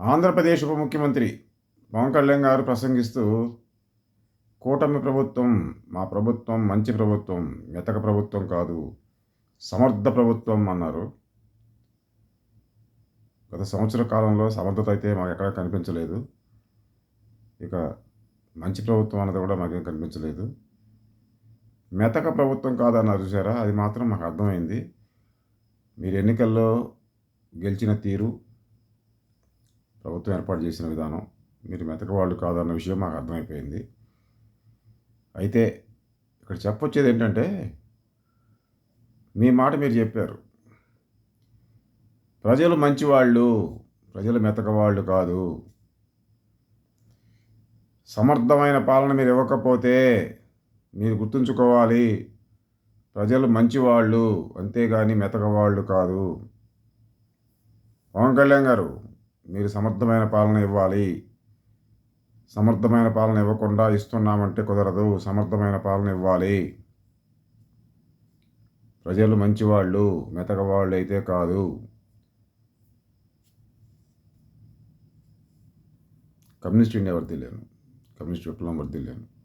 ఆంధ్రప్రదేశ్ ఉప ముఖ్యమంత్రి పవన్ కళ్యాణ్ గారు ప్రసంగిస్తూ కూటమి ప్రభుత్వం మా ప్రభుత్వం మంచి ప్రభుత్వం మెతక ప్రభుత్వం కాదు సమర్థ ప్రభుత్వం అన్నారు. గత సంవత్సర కాలంలో సమర్థత అయితే మాకు ఎక్కడా కనిపించలేదు. ఇక మంచి ప్రభుత్వం అన్నది కూడా మాకేం కనిపించలేదు. మెతక ప్రభుత్వం కాదన్నారు చూసారా? అది మాత్రం మాకు అర్థమైంది. మీరు ఎన్నికల్లో గెలిచిన తీరు ప్రభుత్వం ఏర్పాటు చేసిన విధానం మీరు మెతక వాళ్ళు కాదన్న విషయం మాకు అర్థమైపోయింది. అయితే ఇక్కడ చెప్పొచ్చేది ఏంటంటే మీ మాట మీరు చెప్పారు. ప్రజలు మంచివాళ్ళు ప్రజలు మెతకవాళ్ళు కాదు. సమర్థమైన పాలన మీరు ఇవ్వకపోతే మీరు గుర్తుంచుకోవాలి ప్రజలు మంచివాళ్ళు అంతేగాని మెతకవాళ్ళు కాదు. పవన్ కళ్యాణ్ గారు మీరు సమర్థమైన పాలన ఇవ్వాలి. సమర్థమైన పాలన ఇవ్వకుండా ఇస్తున్నామంటే కుదరదు. సమర్థమైన పాలన ఇవ్వాలి. ప్రజలు మంచివాళ్ళు మెతకవాళ్ళు అయితే కాదు. కమ్యూనిస్ట్ ఇండియా వర్దిల్లాను కమ్యూనిస్ట్ విప్లవం వర్దిల్లాను